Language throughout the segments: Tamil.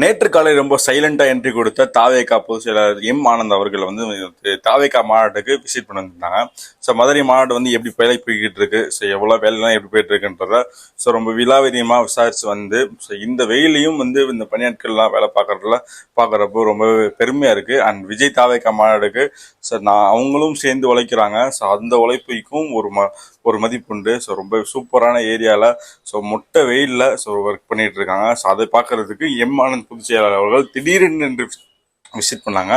நேற்று காலை ரொம்ப சைலண்டா என்ட்ரி கொடுத்த தாவேகா பொதுச் செயலாளர் எம் ஆனந்த் அவர்கள் வந்து தாவேகா மாநாட்டுக்கு விசிட் பண்ணியிருந்தாங்க. ஸோ மதுரை மாநாடு வந்து எப்படி வேலை போய்கிட்டு இருக்கு? ஸோ எவ்வளோ வேலைலாம் எப்படி போயிட்டு இருக்குன்றத ஸோ ரொம்ப விலாவரியமாக விசாரிச்சு வந்து ஸோ இந்த வெயிலையும் வந்து இந்த பணியாட்கள்லாம் வேலை பார்க்கறதுல பார்க்குறப்போ ரொம்ப பெருமையாக இருக்கு. அண்ட் விஜய் தாவேகா மாநாடுக்கு ஸோ நான் அவங்களும் சேர்ந்து உழைக்கிறாங்க. ஸோ அந்த உழைப்புக்கும் ஒரு ம ஒரு மதிப்புண்டு ஸோ ரொம்ப சூப்பரான ஏரியாவில் ஸோ மொட்டை வெயிலில் ஸோ ஒர்க் பண்ணிகிட்டு இருக்காங்க. ஸோ அதை பார்க்கறதுக்கு எம் ஆனந்த் பொதுச் செயலாளர் அவர்கள் திடீரென்று என்று விசிட் பண்ணாங்க.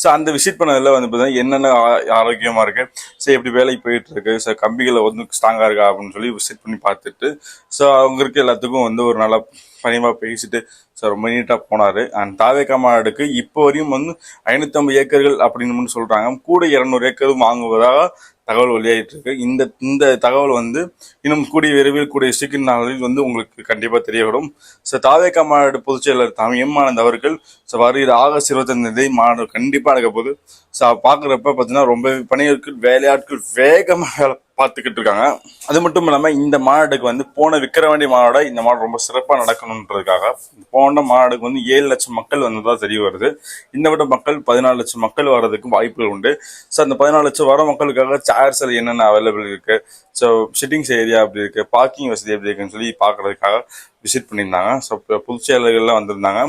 ஸோ அந்த விசிட் பண்ணதில் வந்து பார்த்தீங்கன்னா என்னென்ன ஆ- இருக்குது ஸோ எப்படி வேலைக்கு போயிட்டு இருக்கு? ஸோ கம்பிகளை வந்து ஸ்ட்ராங்காக இருக்கா? அப்படின்னு சொல்லி விசிட் பண்ணி பார்த்துட்டு ஸோ அவங்க இருக்க எல்லாத்துக்கும் வந்து ஒரு நல்ல பணியமாக பேசிட்டு ஸோ ரொம்ப நீட்டாக போனார். அண்ட் தாவேக்கா மாநாடுக்கு இப்போ வரையும் வந்து ஐநூற்றம்பது ஏக்கர்கள் அப்படின்னு சொல்கிறாங்க கூட இரநூறு ஏக்கரும் வாங்குவதாக தகவல் வெளியாகிட்டு இருக்கு இந்த இந்த தகவல் வந்து இன்னும் கூடிய விரைவில் கூடிய சீக்கிரம் நாளில் வந்து உங்களுக்கு கண்டிப்பாக தெரிய வரும் ஸோ தாவேக்கா மாநாடு பொதுச் செயலர் தாம் எம் ஆனந்த் அவர்கள் ஸோ வருகிற ஆகஸ்ட் இருபத்தஞ்சு தேதி மாநாடு கண்டிப்பாக நடக்க போகுது. ஸோ பார்க்குறப்ப பார்த்தீங்கன்னா ரொம்ப பணியாட்கள் வேலையாட்கள் வேகமாக வேலை பார்த்துக்கிட்டு இருக்காங்க. அது மட்டும் இல்லாமல் இந்த மாநாடுக்கு வந்து போன விக்கிரவாண்டி மாநாட இந்த மாநாடு ரொம்ப சிறப்பாக நடக்கணுன்றதுக்காக போன மாநாடுக்கு வந்து ஏழு லட்சம் மக்கள் வந்ததாக தெரிய வருது. இந்த விட மக்கள் பதினாலு லட்சம் மக்கள் வர்றதுக்கு வாய்ப்புகள் உண்டு. ஸோ அந்த பதினாலு லட்சம் வர மக்களுக்காக சேர்ஸ் என்னென்ன அவைலபிள் இருக்குது ஸோ சிட்டிங்ஸ் ஏரியா அப்படி இருக்குது பார்க்கிங் வசதி எப்படி இருக்குன்னு சொல்லி பார்க்குறதுக்காக விசிட் பண்ணியிருந்தாங்க. ஸோ இப்போ புதுச்சேரிகள்லாம் வந்திருந்தாங்க.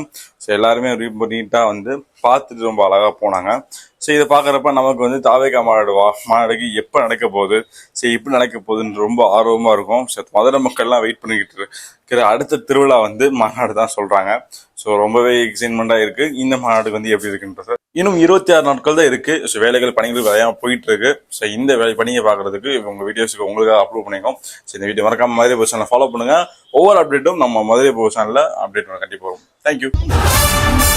ஸோ எல்லாருமே ரொம்ப நீட்டாக வந்து பார்த்துட்டு ரொம்ப அழகாக போனாங்க. ஸோ இதை பார்க்குறப்ப நமக்கு வந்து தாவேகா மாநாடு வா மாநாடுக்கு எப்போ நடக்க போகுது? சரி எப்படி நடக்க போகுதுன்னு ரொம்ப ஆர்வமாக இருக்கும். ஸோ மதுரை மக்கள்லாம் வெயிட் பண்ணிக்கிட்டு இருக்கிற அடுத்த திருவிழா வந்து மாநாடு தான் சொல்கிறாங்க ஸோ ரொம்பவே எக்ஸைட்மெண்ட்டாக இருக்குது இந்த மாநாடு வந்து எப்படி இருக்குன்றது இன்னும் இருபத்தி ஆறு நாட்கள் தான் இருக்குது ஸோ வேலைகள் பணிகள் வேலையாக போயிட்டு இருக்கு. ஸோ இந்த வேலை பணியை பார்க்கறதுக்கு உங்கள் வீடியோஸுக்கு உங்களுக்காக அப்லோட் பண்ணிக்கோம் ஸோ இந்த வீடியோ மறக்காம மதுரை போய் சேனலை ஃபாலோ பண்ணுங்கள் ஒவ்வொரு அப்டேட்டும் நம்ம மதுரை போய் சேனலில் அப்டேட் பண்ண கண்டிப்பாக வரும். தேங்க்யூ